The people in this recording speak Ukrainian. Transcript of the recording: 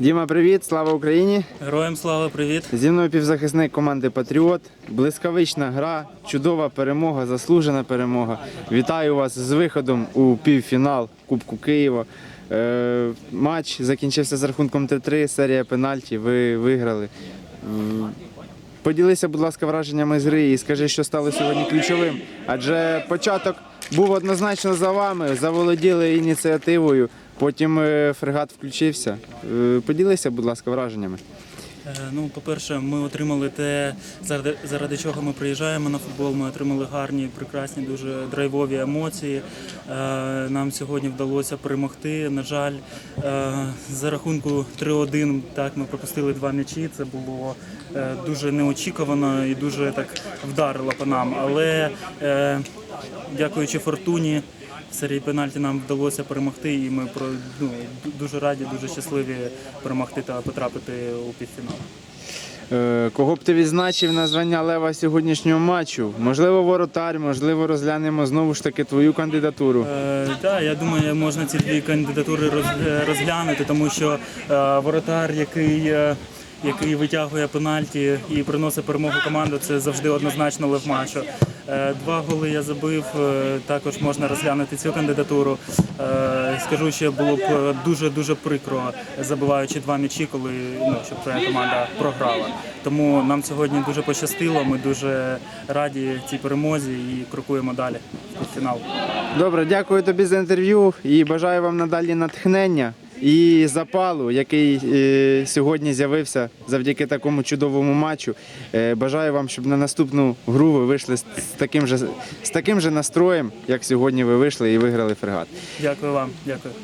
Діма, привіт, слава Україні! Героям слава, привіт. Зі мною півзахисник команди Патріот. Блискавична гра, чудова перемога, заслужена перемога. Вітаю вас з виходом у півфінал Кубку Києва. Е, матч закінчився з рахунком 3-3, серія пенальті. Ви виграли. Поділися, будь ласка, враженнями з гри і скажи, що стало сьогодні ключовим. Адже початок був однозначно за вами, заволоділи ініціативою. Потім е, фрегат включився. Е, Поділися, будь ласка, враженнями. Е, Ну, по-перше, ми отримали те, заради, заради чого ми приїжджаємо на футбол. Ми отримали гарні, прекрасні, дуже драйвові емоції. Нам сьогодні вдалося перемогти. На жаль, за рахунку 3-1 так ми пропустили два м'ячі. Це було дуже неочікувано і дуже так вдарило по нам. Але дякуючи фортуні. В серії пенальті нам вдалося перемогти, і ми ну дуже раді, дуже щасливі перемогти та потрапити у півфінал. Е, Кого б ти відзначив на звання лева сьогоднішнього матчу? Можливо, воротар, можливо, розглянемо знову ж таки твою кандидатуру. Е, так, я думаю, можна ці дві кандидатури е, розглянути, тому що е, воротар, який, е, який витягує пенальті і приносить перемогу команду, це завжди однозначно лев матчу. Е, Два голи я забив, е, також можна розглянути цю кандидатуру. Е, Скажу, що було б дуже дуже прикро, забиваючи два м'ячі, коли ну, щоб твоя команда програла. Тому нам сьогодні дуже пощастило. Ми дуже раді цій перемозі і крокуємо далі в фінал. Добре, дякую тобі за інтерв'ю і бажаю вам надалі натхнення і запалу, який е, сьогодні з'явився завдяки такому чудовому матчу. Е, бажаю вам, щоб на наступну гру ви вийшли з таким же з таким же настроєм, як сьогодні ви вийшли і виграли фрегат. Дякую вам, дякую.